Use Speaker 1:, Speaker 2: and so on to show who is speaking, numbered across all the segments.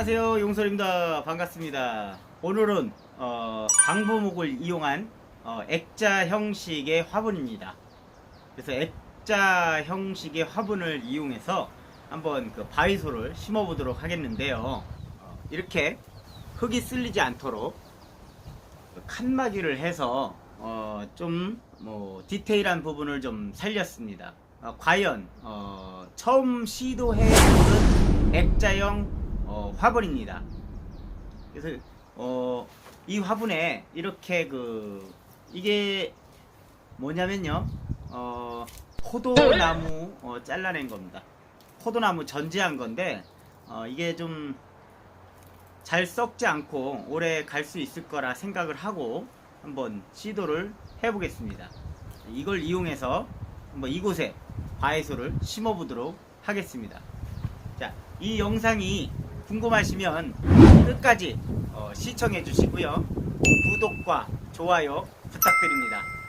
Speaker 1: 안녕하세요. 용설입니다. 반갑습니다. 오늘은 어, 방부목을 이용한 어, 액자 형식의 화분입니다. 그래서 액자 형식의 화분을 이용해서 한번 그 바위소를 심어 보도록 하겠는데요. 어, 이렇게 흙이 쓸리지 않도록 그 칸막이를 해서 어, 좀 뭐 디테일한 부분을 좀 살렸습니다. 어, 과연 어, 처음 시도해 보는 액자형 어, 화분입니다. 그래서 어, 이 화분에 이렇게 그 이게 뭐냐면요, 어, 포도나무 어, 잘라낸 겁니다. 포도나무 전지한 건데 어, 이게 좀 잘 썩지 않고 오래 갈 수 있을 거라 생각을 하고 한번 시도를 해보겠습니다. 이걸 이용해서 한번 이곳에 바해소를 심어보도록 하겠습니다. 자, 이 영상이 궁금하시면 끝까지 어, 시청해 주시고요. 구독과 좋아요 부탁드립니다.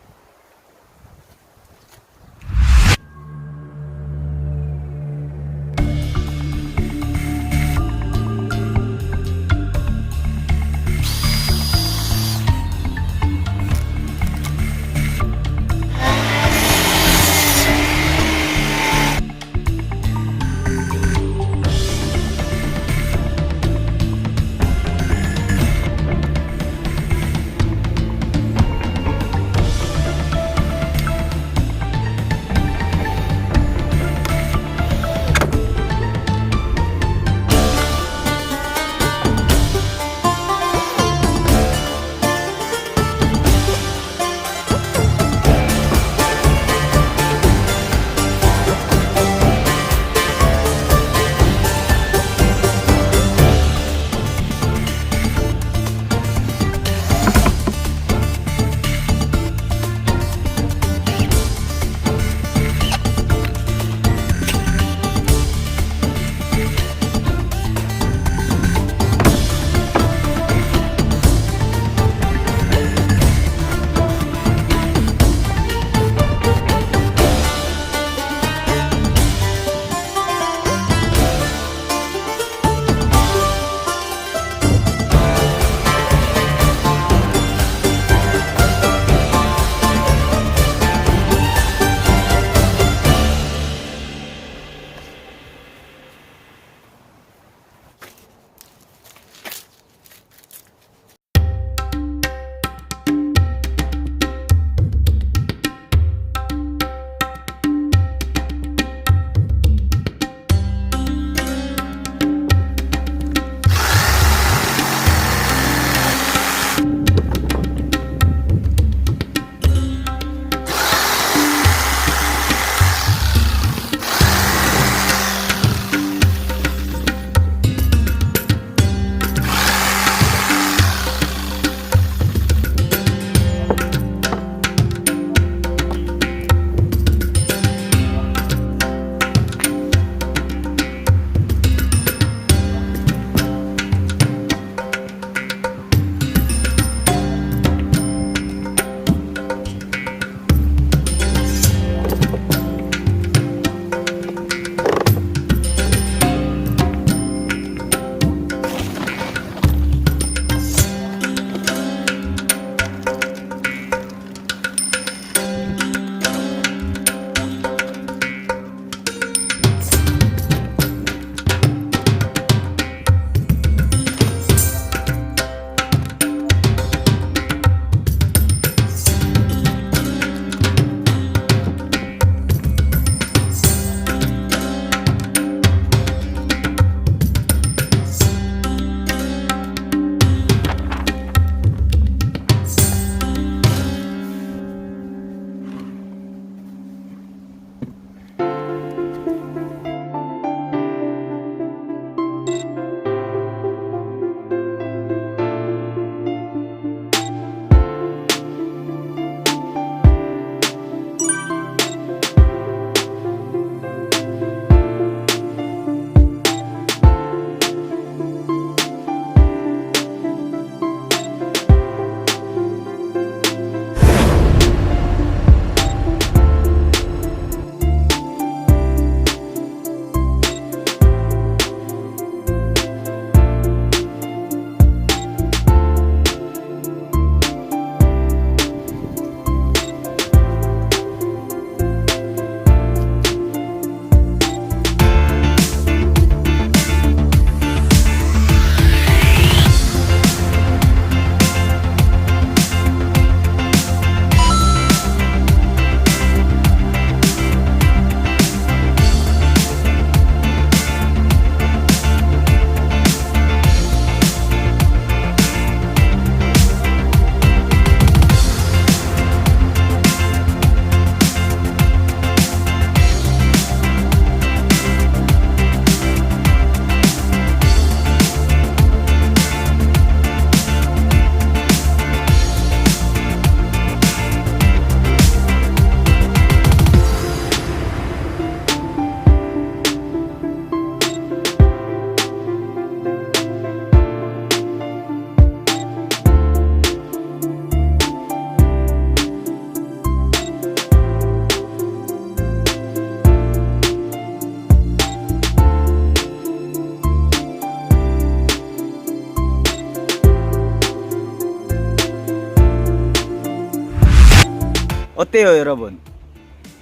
Speaker 1: 어때요 여러분?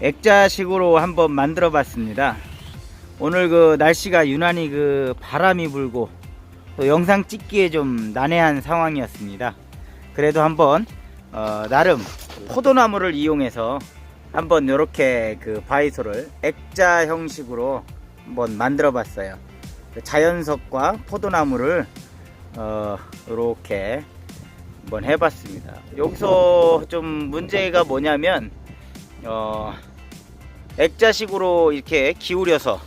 Speaker 1: 액자식으로 한번 만들어 봤습니다. 오늘 그 날씨가 유난히 그 바람이 불고 또 영상 찍기에 좀 난해한 상황이었습니다. 그래도 한번 어, 나름 포도나무를 이용해서 한번 이렇게 그 바이소를 액자 형식으로 한번 만들어 봤어요. 그 자연석과 포도나무를 어, 이렇게 한번 해봤습니다. 여기서 좀 문제가 뭐냐면 어, 액자식으로 이렇게 기울여서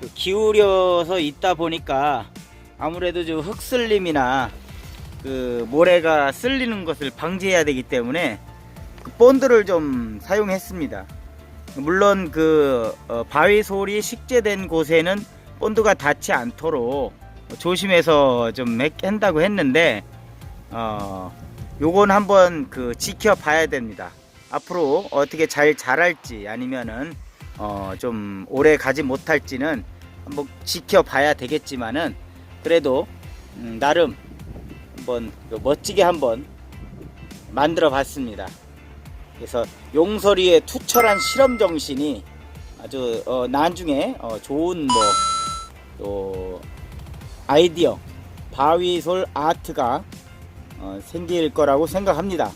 Speaker 1: 그 기울여서 있다 보니까 아무래도 좀 흙슬림이나 그 모래가 쓸리는 것을 방지해야 되기 때문에 그 본드를 좀 사용했습니다. 물론 그 어, 바위 솔이 식재된 곳에는 본드가 닿지 않도록 조심해서 좀 했- 한다고 했는데 어 요건 한번 그 지켜봐야 됩니다. 앞으로 어떻게 잘 자랄지 아니면은 어 좀 오래 가지 못할지는 한번 지켜봐야 되겠지만은 그래도 음, 나름 한번 그 멋지게 한번 만들어 봤습니다. 그래서 용서리의 투철한 실험 정신이 아주 어, 나중에 어, 좋은 뭐 또 아이디어 바위솔 아트가 어, 생길 거라고 생각합니다.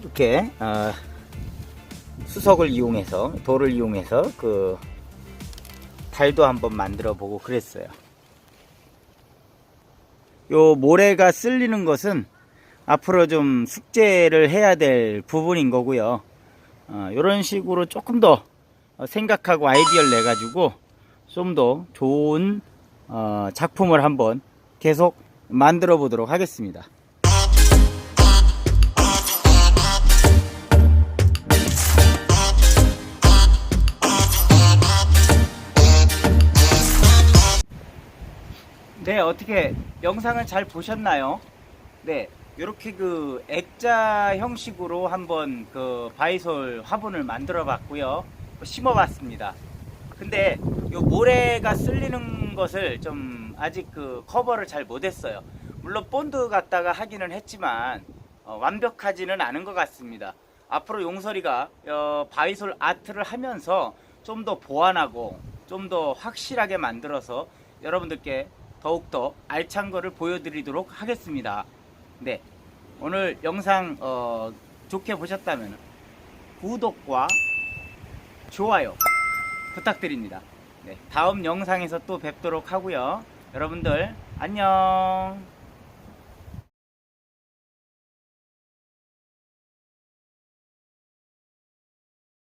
Speaker 1: 이렇게 어, 수석을 이용해서 돌을 이용해서 그 달도 한번 만들어 보고 그랬어요. 요 모래가 쓸리는 것은 앞으로 좀 숙제를 해야 될 부분인 거고요. 어, 이런 식으로 조금 더 생각하고 아이디어를 내 가지고 좀 더 좋은 어, 작품을 한번 계속 만들어 보도록 하겠습니다. 네, 어떻게 영상을 잘 보셨나요? 네, 이렇게 그 액자 형식으로 한번 그 바이솔 화분을 만들어 봤고요. 심어 봤습니다. 근데 요 모래가 쓸리는 것을 좀 아직 그 커버를 잘 못했어요. 물론 본드 갖다가 하기는 했지만 어, 완벽하지는 않은 것 같습니다. 앞으로 용설이가 어, 바이솔 아트를 하면서 좀 더 보완하고 좀 더 확실하게 만들어서 여러분들께 더욱더 알찬 거를 보여드리도록 하겠습니다. 네, 오늘 영상 어, 좋게 보셨다면 구독과 좋아요 부탁드립니다. 네, 다음 영상에서 또 뵙도록 하고요. 여러분들 안녕.